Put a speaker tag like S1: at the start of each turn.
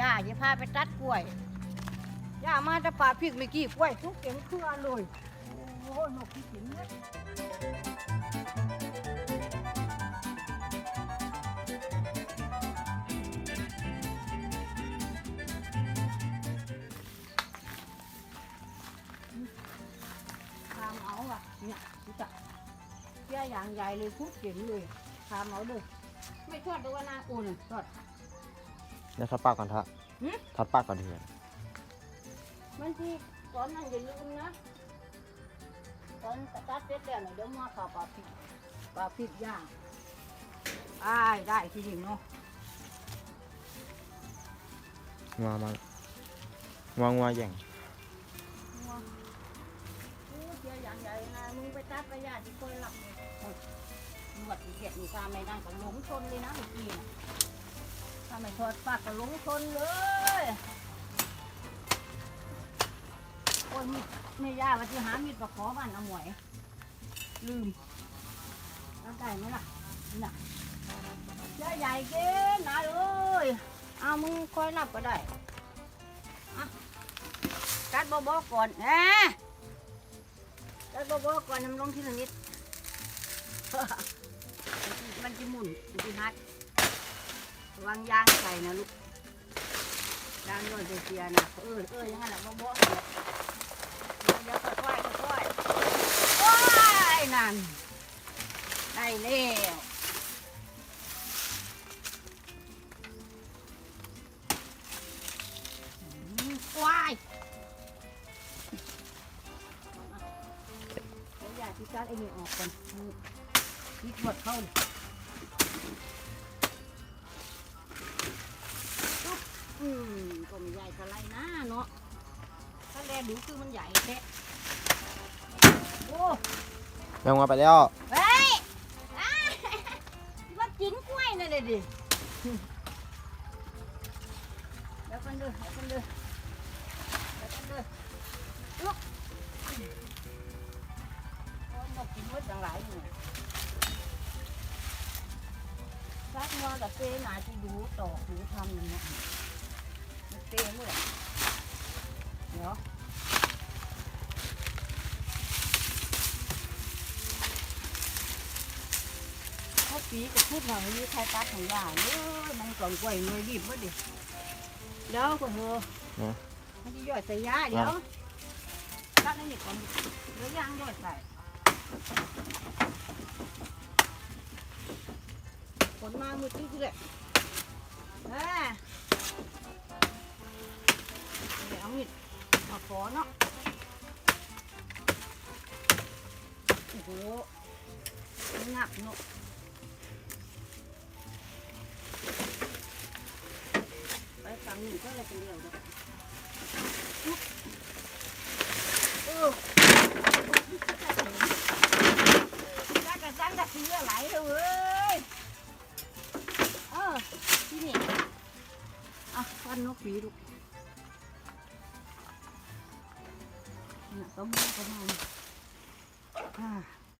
S1: ย่าจะพาไปตัดกล้วย ย่ามาจะปาพริกเมื่อกี้กล้วยทุกเก่งเครือเลยโอ้โหนกพี่สิงเนี่ยทำเอาอะเนี่ยดูจ้ะเสียอย่างใหญ่เลยทุกเก่งเลยทำเอาเลยไม่ทอดดูว่านาโอนทอด
S2: เดี๋ยวทอดปากก่อนเถอะ
S1: หืม
S2: ทอดปากก่อนเถอะ
S1: บางทีตอนนั้นอย่าลืมนะตอนตัดเสร็จแล้วเนี่ยเดี๋ยวมาข่าวปลาพริกปลาพริกย่างได้ได้ทีนี้เนาะ
S2: งัวมางัวงัวแย่ง
S1: งัวโอ้เจียอย่างใหญ่นะมึงไปตัดไปย่างที่คอยหลับเลยโอ้ยมึงวัดเกียรติมีความไม่นั่งก็หลงชนเลยนะเมื่อกี้น่ะ ถ้าไม่ทอดปากก็หลงชนเลยโอ้ยมีไม่ย่าว่าที่หามีดมาขอบ้านเอาหมวย ลืมแล้วได้ไหมล่ะน่ะเจ้าใหญ่เกินนะเอ้ยเอามึงคอยรับก็ได้อะกัดบอบก่อนแหมกัดบอบก่อนน้ำลงทีละนิดมันจะหมุนมันจะฮัด วางยางใส่นะลูกยางย่อยเสียนะเออเออยังไงล่ะบบเดี๋ยวค่อยๆค่อยๆโอ้ยนั่นได้แล้วอืมว้ายเดี๋ยวอย่าที่การไอ้นี่ออกก่อนนี่หมดเข้าเลย อุ๊บอืมก็ไม่ใหญ่เท่าไรนะเนาะถ้าแลดูคือมันใหญ่แท้โอ้
S2: แมงงัวไปแล้ว
S1: เฮ้ยอ้ามากินกล้วยนั่นเลยดิเดี๋ยวกันดูเดี๋ยวกันดูเดี๋ยวกันดูลุกโอ้ยนกกินหมดจังหลายอยู่ซักงอกับเซหนาที่ดูต่อดูทำนั่นนะมันเซหม ดอะเดี๋ยวเขาปีก็พูดว่ามีใครตัดของยาเลยมันกล่องกล้วยหน่วยรีบมาดิเดี๋ยวคนเถอะมันจะย่อยใส่ยาเดี๋ยวตัดให้หนิก่อนเดี๋ยวยางย่อยใส่ผลมามือที่เลยเอ้ย เดี๋ยวเอามิดมาขอเนาะโอ้โหหนักเนาะไปฝั่งหนึ่งก็เลยเป็นเดียวเนาะเออจักกะจังกะเสียไหลเลยเว้ยเออที่นี่อะฟันนกหวีลูก เนี่ยต้มต้มมันอ่า